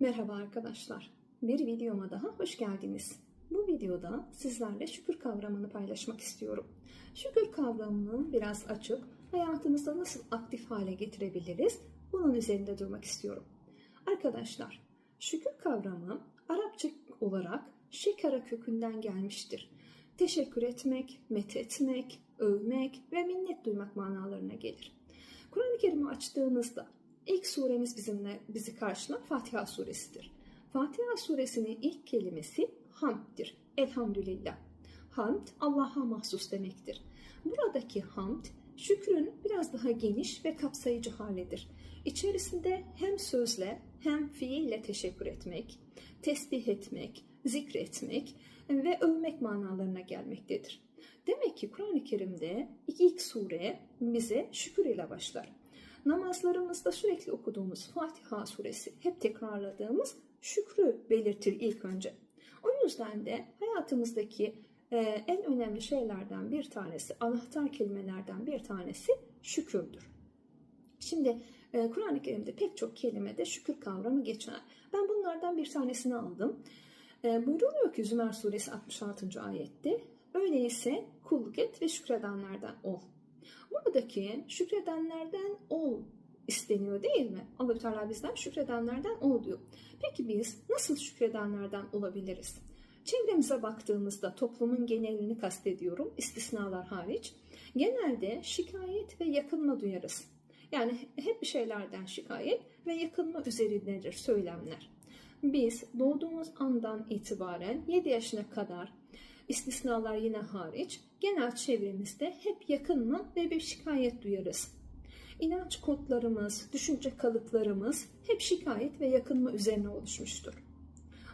Merhaba arkadaşlar. Bir videoma daha hoş geldiniz. Bu videoda sizlerle şükür kavramını paylaşmak istiyorum. Şükür kavramını biraz açıp hayatımızda nasıl aktif hale getirebiliriz bunun üzerinde durmak istiyorum. Arkadaşlar, şükür kavramı Arapça olarak şekara kökünden gelmiştir. Teşekkür etmek, methetmek, övmek ve minnet duymak manalarına gelir. Kur'an-ı Kerim'i açtığımızda ilk suremiz bizimle bizi karşılayan Fatiha suresidir. Fatiha suresinin ilk kelimesi hamddir. Elhamdülillah. Hamd Allah'a mahsus demektir. Buradaki hamd şükrün biraz daha geniş ve kapsayıcı halidir. İçerisinde hem sözle hem fiille teşekkür etmek, tesbih etmek, zikretmek ve övmek manalarına gelmektedir. Demek ki Kur'an-ı Kerim'de ilk sure bize şükür ile başlar. Namazlarımızda sürekli okuduğumuz Fatiha suresi, hep tekrarladığımız şükrü belirtir ilk önce. O yüzden de hayatımızdaki e, en önemli şeylerden bir tanesi, anahtar kelimelerden bir tanesi şükürdür. Şimdi e, Kur'an-ı Kerim'de pek çok kelimede şükür kavramı geçer. Ben bunlardan bir tanesini aldım. E, buyruluyor ki Zümer suresi 66. ayette Öyleyse kulluk et ve şükredenlerden ol. Buradaki şükredenlerden ol isteniyor değil mi? Allah Teala bizden şükredenlerden ol diyor. Peki biz nasıl şükredenlerden olabiliriz? Çevremize baktığımızda toplumun genelini kastediyorum, istisnalar hariç. Genelde şikayet ve yakınma duyarız. Yani hep bir şeylerden şikayet ve yakınma üzerindedir söylemler. Biz doğduğumuz andan itibaren 7 yaşına kadar istisnalar yine hariç genel çevremizde hep yakınma ve bir şikayet duyarız. İnanç kodlarımız, düşünce kalıplarımız hep şikayet ve yakınma üzerine oluşmuştur.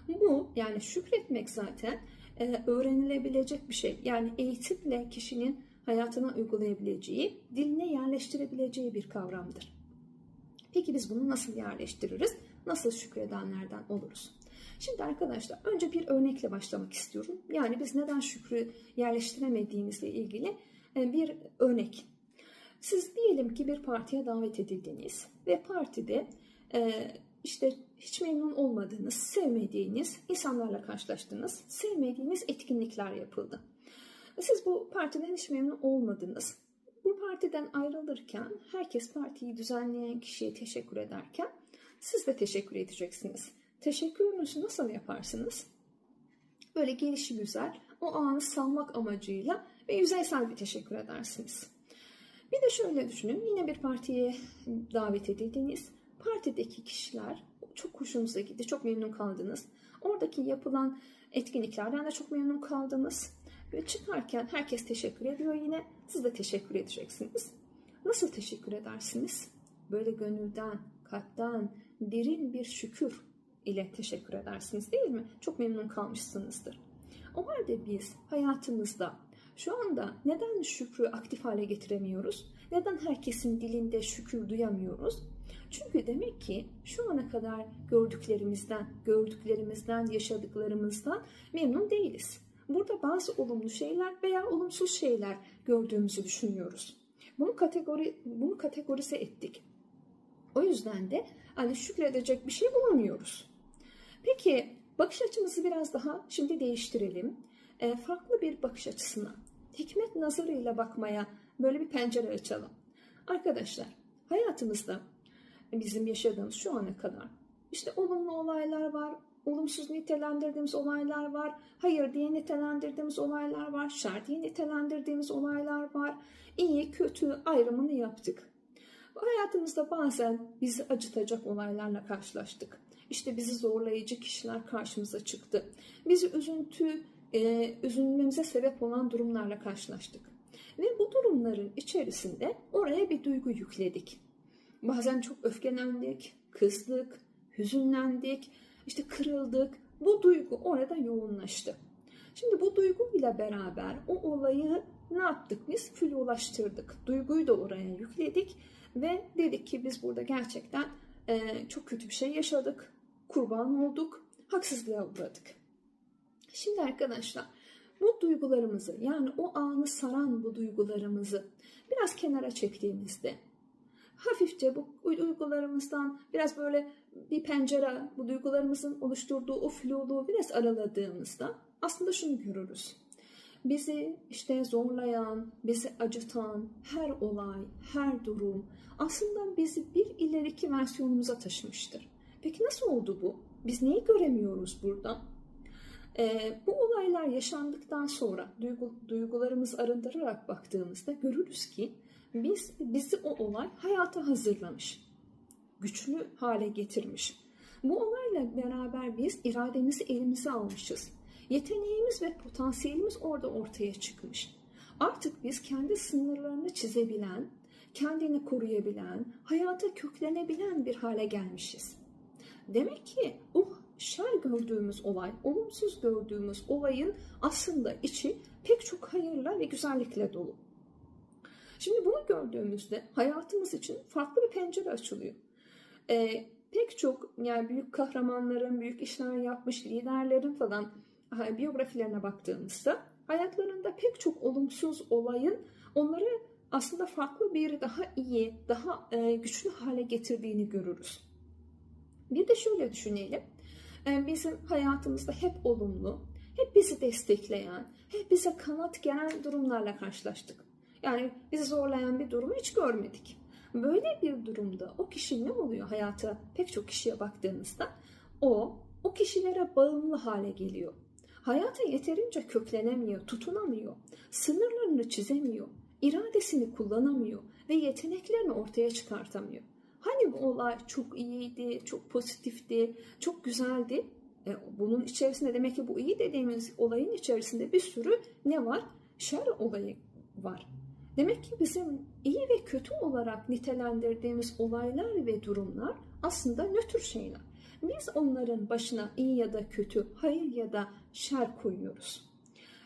Bu yani şükretmek zaten e, öğrenilebilecek bir şey. Yani eğitimle kişinin hayatına uygulayabileceği, diline yerleştirebileceği bir kavramdır. Peki biz bunu nasıl yerleştiririz? Nasıl şükredenlerden oluruz? Şimdi arkadaşlar önce bir örnekle başlamak istiyorum. Yani biz neden şükrü yerleştiremediğimizle ilgili e, bir örnek. Siz diyelim ki bir partiye davet edildiniz ve partide e, işte hiç memnun olmadığınız, sevmediğiniz insanlarla karşılaştınız. Sevmediğiniz etkinlikler yapıldı. Siz bu partiden hiç memnun olmadınız. Bu partiden ayrılırken herkes partiyi düzenleyen kişiye teşekkür ederken siz de teşekkür edeceksiniz. Teşekkürünüzü nasıl yaparsınız? Böyle gelişi güzel, o anı salmak amacıyla ve yüzeysel bir teşekkür edersiniz. Bir de şöyle düşünün, yine bir partiye davet edildiniz. Partideki kişiler çok hoşunuza gitti, çok memnun kaldınız. Oradaki yapılan etkinliklerden de çok memnun kaldınız. Ve çıkarken herkes teşekkür ediyor yine, siz de teşekkür edeceksiniz. Nasıl teşekkür edersiniz? Böyle gönülden, kalpten, derin bir şükür ile teşekkür edersiniz değil mi? Çok memnun kalmışsınızdır. O halde biz hayatımızda şu anda neden şükrü aktif hale getiremiyoruz? Neden herkesin dilinde şükür duyamıyoruz? Çünkü demek ki şu ana kadar gördüklerimizden, gördüklerimizden, yaşadıklarımızdan memnun değiliz. Burada bazı olumlu şeyler veya olumsuz şeyler gördüğümüzü düşünüyoruz. Bunu kategori bunu kategorize ettik. O yüzden de hani şükredecek bir şey bulamıyoruz. Peki bakış açımızı biraz daha şimdi değiştirelim. E, farklı bir bakış açısına, hikmet nazarıyla bakmaya böyle bir pencere açalım. Arkadaşlar hayatımızda bizim yaşadığımız şu ana kadar işte olumlu olaylar var, olumsuz nitelendirdiğimiz olaylar var, hayır diye nitelendirdiğimiz olaylar var, şer diye nitelendirdiğimiz olaylar var. İyi, kötü ayrımını yaptık. Hayatımızda bazen bizi acıtacak olaylarla karşılaştık. İşte bizi zorlayıcı kişiler karşımıza çıktı. Bizi üzüntü, e, üzülmemize sebep olan durumlarla karşılaştık. Ve bu durumların içerisinde oraya bir duygu yükledik. Bazen çok öfkelendik, kızdık, hüzünlendik, işte kırıldık. Bu duygu orada yoğunlaştı. Şimdi bu duyguyla beraber o olayı ne yaptık biz? Flulaştırdık. Duyguyu da oraya yükledik ve dedik ki biz burada gerçekten e, çok kötü bir şey yaşadık kurban olduk, haksızlığa uğradık. Şimdi arkadaşlar bu duygularımızı yani o anı saran bu duygularımızı biraz kenara çektiğimizde hafifçe bu duygularımızdan biraz böyle bir pencere bu duygularımızın oluşturduğu o fluluğu biraz araladığımızda aslında şunu görürüz. Bizi işte zorlayan, bizi acıtan her olay, her durum aslında bizi bir ileriki versiyonumuza taşımıştır. Peki nasıl oldu bu? Biz neyi göremiyoruz burada? Ee, bu olaylar yaşandıktan sonra duygu, duygularımızı arındırarak baktığımızda görürüz ki biz bizi o olay hayata hazırlamış, güçlü hale getirmiş. Bu olayla beraber biz irademizi elimize almışız. Yeteneğimiz ve potansiyelimiz orada ortaya çıkmış. Artık biz kendi sınırlarını çizebilen, kendini koruyabilen, hayata köklenebilen bir hale gelmişiz. Demek ki o şer gördüğümüz olay, olumsuz gördüğümüz olayın aslında içi pek çok hayırla ve güzellikle dolu. Şimdi bunu gördüğümüzde hayatımız için farklı bir pencere açılıyor. Ee, pek çok yani büyük kahramanların, büyük işler yapmış liderlerin falan biyografilerine baktığımızda hayatlarında pek çok olumsuz olayın onları aslında farklı bir daha iyi, daha e, güçlü hale getirdiğini görürüz. Bir de şöyle düşünelim. E, bizim hayatımızda hep olumlu, hep bizi destekleyen, hep bize kanat gelen durumlarla karşılaştık. Yani bizi zorlayan bir durumu hiç görmedik. Böyle bir durumda o kişi ne oluyor hayata pek çok kişiye baktığınızda o o kişilere bağımlı hale geliyor. Hayata yeterince köklenemiyor, tutunamıyor, sınırlarını çizemiyor, iradesini kullanamıyor ve yeteneklerini ortaya çıkartamıyor. Hani bu olay çok iyiydi, çok pozitifti, çok güzeldi. E, bunun içerisinde demek ki bu iyi dediğimiz olayın içerisinde bir sürü ne var? Şer olayı var. Demek ki bizim iyi ve kötü olarak nitelendirdiğimiz olaylar ve durumlar aslında nötr şeyler. Biz onların başına iyi ya da kötü, hayır ya da şer koyuyoruz.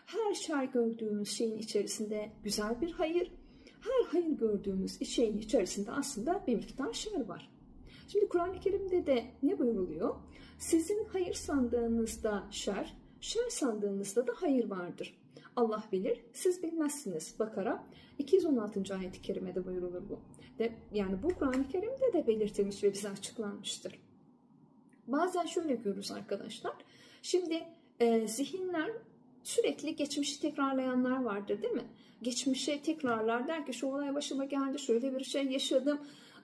Her şer gördüğümüz şeyin içerisinde güzel bir hayır, her hayır gördüğümüz şeyin içerisinde aslında bir miktar şer var. Şimdi Kur'an-ı Kerim'de de ne buyuruluyor? Sizin hayır sandığınızda şer, şer sandığınızda da hayır vardır. Allah bilir, siz bilmezsiniz. Bakara 216. ayet-i kerimede buyurulur bu. De, yani bu Kur'an-ı Kerim'de de belirtilmiş ve bize açıklanmıştır. Bazen şöyle görürüz arkadaşlar. Şimdi e, zihinler sürekli geçmişi tekrarlayanlar vardır değil mi? Geçmişe tekrarlar der ki şu olay başıma geldi, şöyle bir şey yaşadım.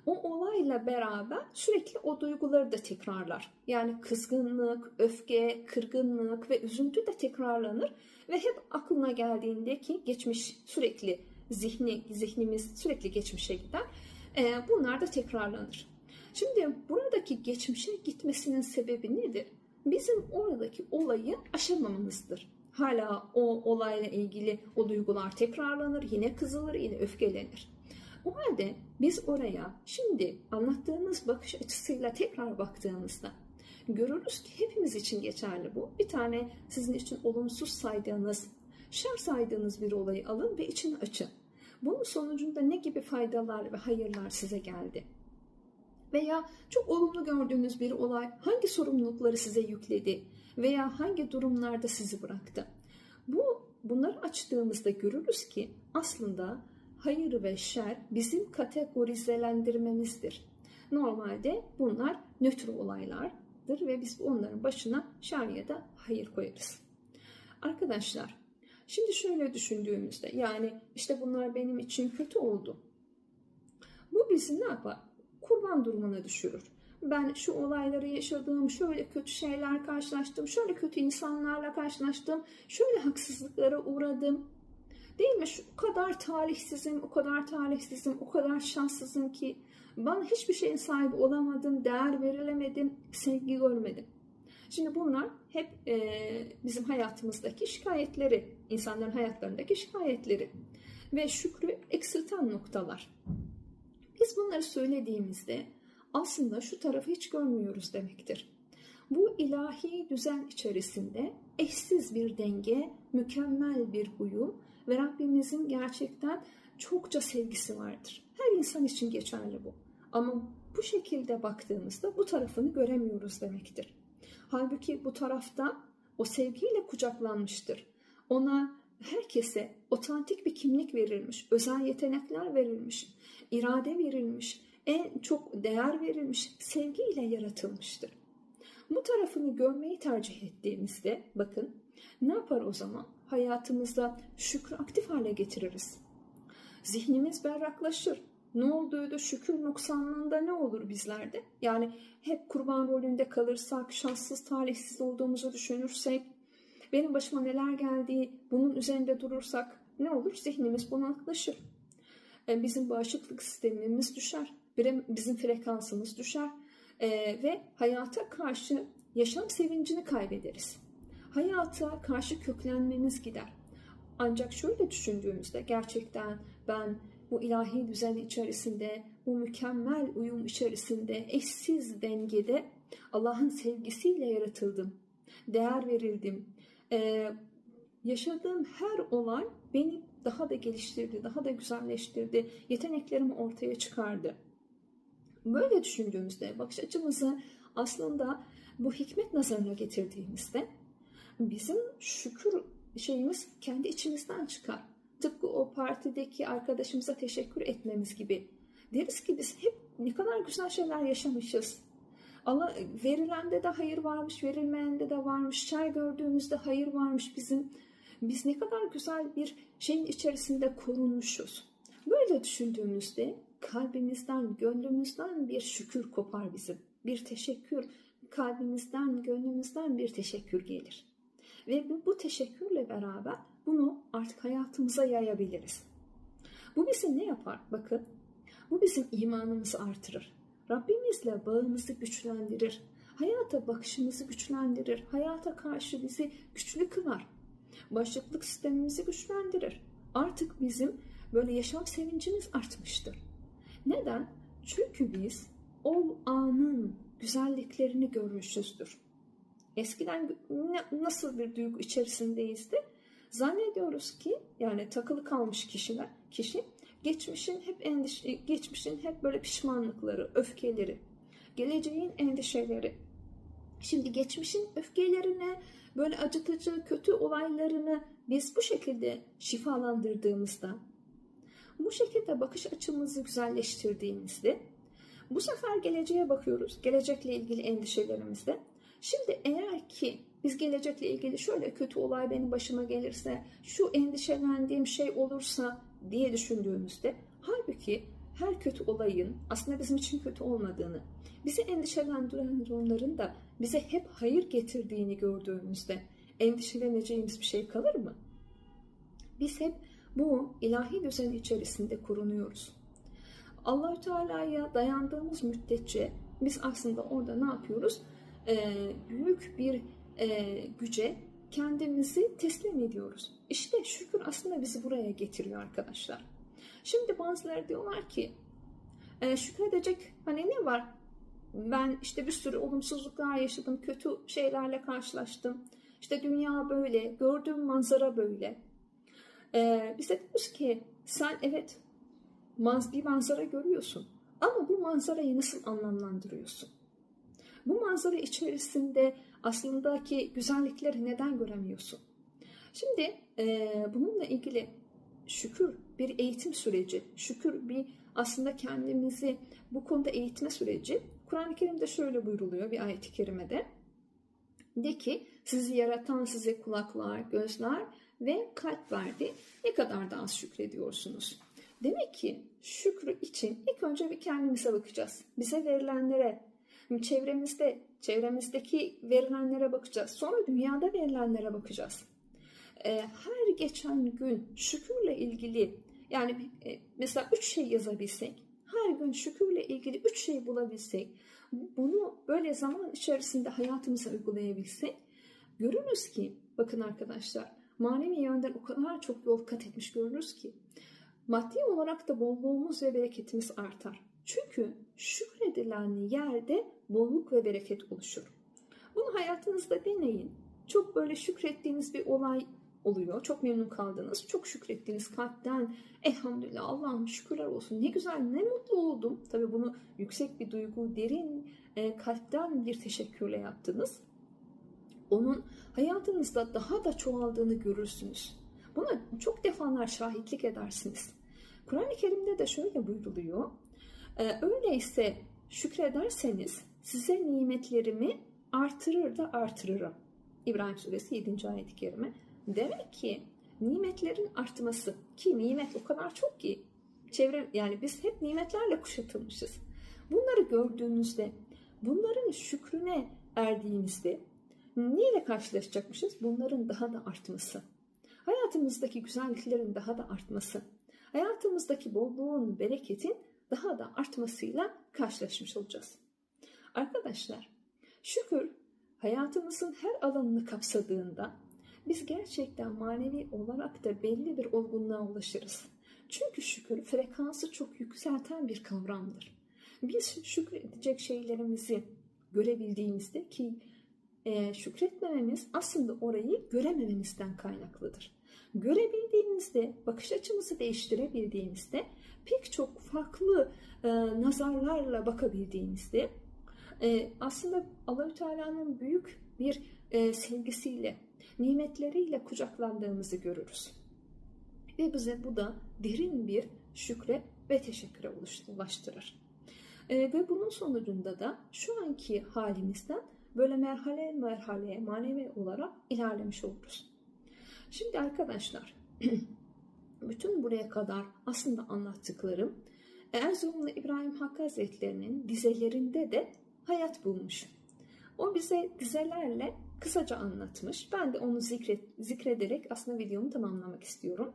O olayla beraber sürekli o duyguları da tekrarlar. Yani kızgınlık, öfke, kırgınlık ve üzüntü de tekrarlanır ve hep aklına geldiğinde ki geçmiş sürekli zihni zihnimiz sürekli geçmişe gider. E, bunlar da tekrarlanır. Şimdi buradaki geçmişe gitmesinin sebebi nedir? Bizim oradaki olayı aşamamamızdır. Hala o olayla ilgili o duygular tekrarlanır, yine kızılır, yine öfkelenir. O halde biz oraya şimdi anlattığımız bakış açısıyla tekrar baktığımızda görürüz ki hepimiz için geçerli bu. Bir tane sizin için olumsuz saydığınız, şer saydığınız bir olayı alın ve içini açın. Bunun sonucunda ne gibi faydalar ve hayırlar size geldi? Veya çok olumlu gördüğünüz bir olay hangi sorumlulukları size yükledi veya hangi durumlarda sizi bıraktı? Bu bunları açtığımızda görürüz ki aslında hayır ve şer bizim kategorizelendirmemizdir. Normalde bunlar nötr olaylardır ve biz onların başına şer ya da hayır koyarız. Arkadaşlar şimdi şöyle düşündüğümüzde yani işte bunlar benim için kötü oldu. Bu bizi ne yapar? Kurban durumuna düşürür. Ben şu olayları yaşadım, şöyle kötü şeyler karşılaştım, şöyle kötü insanlarla karşılaştım, şöyle haksızlıklara uğradım. Değil mi? Şu kadar talihsizim, o kadar talihsizim, o kadar şanssızım ki bana hiçbir şeyin sahibi olamadım, değer verilemedim, sevgi görmedim. Şimdi bunlar hep e, bizim hayatımızdaki şikayetleri, insanların hayatlarındaki şikayetleri ve şükrü eksilten noktalar. Biz bunları söylediğimizde aslında şu tarafı hiç görmüyoruz demektir. Bu ilahi düzen içerisinde eşsiz bir denge, mükemmel bir uyum ve Rabbimizin gerçekten çokça sevgisi vardır. Her insan için geçerli bu. Ama bu şekilde baktığımızda bu tarafını göremiyoruz demektir. Halbuki bu tarafta o sevgiyle kucaklanmıştır. Ona herkese otantik bir kimlik verilmiş, özel yetenekler verilmiş, irade verilmiş, en çok değer verilmiş sevgiyle yaratılmıştır. Bu tarafını görmeyi tercih ettiğimizde bakın ne yapar o zaman? Hayatımızda şükrü aktif hale getiririz. Zihnimiz berraklaşır. Ne olduğu şükür noksanlığında ne olur bizlerde? Yani hep kurban rolünde kalırsak, şanssız, talihsiz olduğumuzu düşünürsek, benim başıma neler geldiği bunun üzerinde durursak ne olur? Zihnimiz bunaltlaşır. E, bizim bağışıklık sistemimiz düşer. Bizim frekansımız düşer. E, ve hayata karşı yaşam sevincini kaybederiz. Hayata karşı köklenmemiz gider. Ancak şöyle düşündüğümüzde gerçekten ben bu ilahi düzen içerisinde, bu mükemmel uyum içerisinde, eşsiz dengede Allah'ın sevgisiyle yaratıldım. Değer verildim. Ee, yaşadığım her olay beni daha da geliştirdi, daha da güzelleştirdi. Yeteneklerimi ortaya çıkardı. Böyle düşündüğümüzde bakış açımızı aslında bu hikmet nazarına getirdiğimizde bizim şükür şeyimiz kendi içimizden çıkar. Tıpkı o partideki arkadaşımıza teşekkür etmemiz gibi. Deriz ki biz hep ne kadar güzel şeyler yaşamışız. Allah verilende de hayır varmış, verilmeyende de varmış. Şer gördüğümüzde hayır varmış bizim. Biz ne kadar güzel bir şeyin içerisinde korunmuşuz. Böyle düşündüğümüzde kalbimizden, gönlümüzden bir şükür kopar bizim. Bir teşekkür, kalbimizden, gönlümüzden bir teşekkür gelir. Ve bu teşekkürle beraber bunu artık hayatımıza yayabiliriz. Bu bizi ne yapar? Bakın, bu bizim imanımızı artırır. Rabbimizle bağımızı güçlendirir. Hayata bakışımızı güçlendirir. Hayata karşı bizi güçlü kılar. Başlıklık sistemimizi güçlendirir. Artık bizim böyle yaşam sevincimiz artmıştır. Neden? Çünkü biz o anın güzelliklerini görmüşüzdür. Eskiden nasıl bir duygu içerisindeyizdi? Zannediyoruz ki yani takılı kalmış kişiler, kişi geçmişin hep endişe, geçmişin hep böyle pişmanlıkları, öfkeleri, geleceğin endişeleri. Şimdi geçmişin öfkelerine, böyle acıtıcı, kötü olaylarını biz bu şekilde şifalandırdığımızda, bu şekilde bakış açımızı güzelleştirdiğimizde bu sefer geleceğe bakıyoruz. Gelecekle ilgili endişelerimizde. Şimdi eğer ki biz gelecekle ilgili şöyle kötü olay benim başıma gelirse, şu endişelendiğim şey olursa diye düşündüğümüzde halbuki her kötü olayın aslında bizim için kötü olmadığını, bizi endişelendiren durumların da bize hep hayır getirdiğini gördüğümüzde endişeleneceğimiz bir şey kalır mı? Biz hep bu ilahi düzen içerisinde korunuyoruz. Allahü Teala'ya dayandığımız müddetçe biz aslında orada ne yapıyoruz? Ee, büyük bir e, güce kendimizi teslim ediyoruz. İşte şükür aslında bizi buraya getiriyor arkadaşlar. Şimdi bazıları diyorlar ki e, şükredecek hani ne var? Ben işte bir sürü olumsuzluklar yaşadım, kötü şeylerle karşılaştım. İşte dünya böyle, gördüğüm manzara böyle. Ee, biz de diyoruz ki sen evet bir manzara görüyorsun ama bu manzarayı nasıl anlamlandırıyorsun? Bu manzara içerisinde aslındaki güzellikleri neden göremiyorsun? Şimdi e, bununla ilgili şükür bir eğitim süreci, şükür bir aslında kendimizi bu konuda eğitme süreci. Kur'an-ı Kerim'de şöyle buyruluyor bir ayet-i kerimede. De ki sizi yaratan size kulaklar, gözler ve kalp verdi. Ne kadar da az şükrediyorsunuz. Demek ki şükrü için ilk önce bir kendimize bakacağız. Bize verilenlere, çevremizde, çevremizdeki verilenlere bakacağız. Sonra dünyada verilenlere bakacağız. Ee, her geçen gün şükürle ilgili yani e, mesela üç şey yazabilsek, her gün şükürle ilgili üç şey bulabilsek, bunu böyle zaman içerisinde hayatımıza uygulayabilsek, görürüz ki, bakın arkadaşlar, manevi yönden o kadar çok yol kat etmiş görürüz ki, maddi olarak da bolluğumuz ve bereketimiz artar. Çünkü şükredilen yerde bolluk ve bereket oluşur. Bunu hayatınızda deneyin. Çok böyle şükrettiğiniz bir olay oluyor. Çok memnun kaldınız. Çok şükrettiğiniz kalpten elhamdülillah Allah'ım şükürler olsun. Ne güzel ne mutlu oldum. Tabii bunu yüksek bir duygu, derin e, kalpten bir teşekkürle yaptınız. Onun hayatınızda daha da çoğaldığını görürsünüz. Buna çok defalar şahitlik edersiniz. Kur'an-ı Kerim'de de şöyle buyruluyor. Ee, öyleyse şükrederseniz size nimetlerimi artırır da artırırım. İbrahim suresi 7. ayet-i kerime. Demek ki nimetlerin artması ki nimet o kadar çok ki çevre yani biz hep nimetlerle kuşatılmışız. Bunları gördüğümüzde bunların şükrüne erdiğimizde neyle karşılaşacakmışız? Bunların daha da artması. Hayatımızdaki güzelliklerin daha da artması. Hayatımızdaki bolluğun, bereketin daha da artmasıyla karşılaşmış olacağız. Arkadaşlar, şükür hayatımızın her alanını kapsadığında biz gerçekten manevi olarak da belli bir olgunluğa ulaşırız. Çünkü şükür frekansı çok yükselten bir kavramdır. Biz şükredecek şeylerimizi görebildiğimizde ki e, şükretmememiz aslında orayı göremememizden kaynaklıdır. Görebildiğimizde, bakış açımızı değiştirebildiğimizde, pek çok farklı e, nazarlarla bakabildiğimizde e, aslında Allahü Teala'nın büyük bir e, sevgisiyle, nimetleriyle kucaklandığımızı görürüz. Ve bize bu da derin bir şükre ve teşekküre ulaştırır. E, ve bunun sonucunda da şu anki halimizden böyle merhale merhale manevi olarak ilerlemiş oluruz. Şimdi arkadaşlar bütün buraya kadar aslında anlattıklarım Erzurumlu İbrahim Hakkı Hazretleri'nin dizelerinde de hayat bulmuş. O bize dizelerle kısaca anlatmış. Ben de onu zikret, zikrederek aslında videomu tamamlamak istiyorum.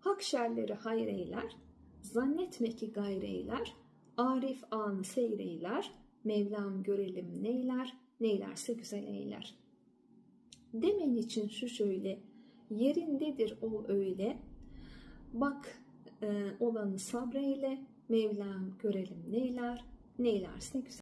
Hak şerleri hayreyler, zannetme ki gayreyler, arif anı seyreyler, Mevlam görelim neyler, neylerse güzel eyler. Demen için şu şöyle, yerindedir ol öyle, bak e, olanı sabreyle, Mevlam görelim neyler, neylerse güzel.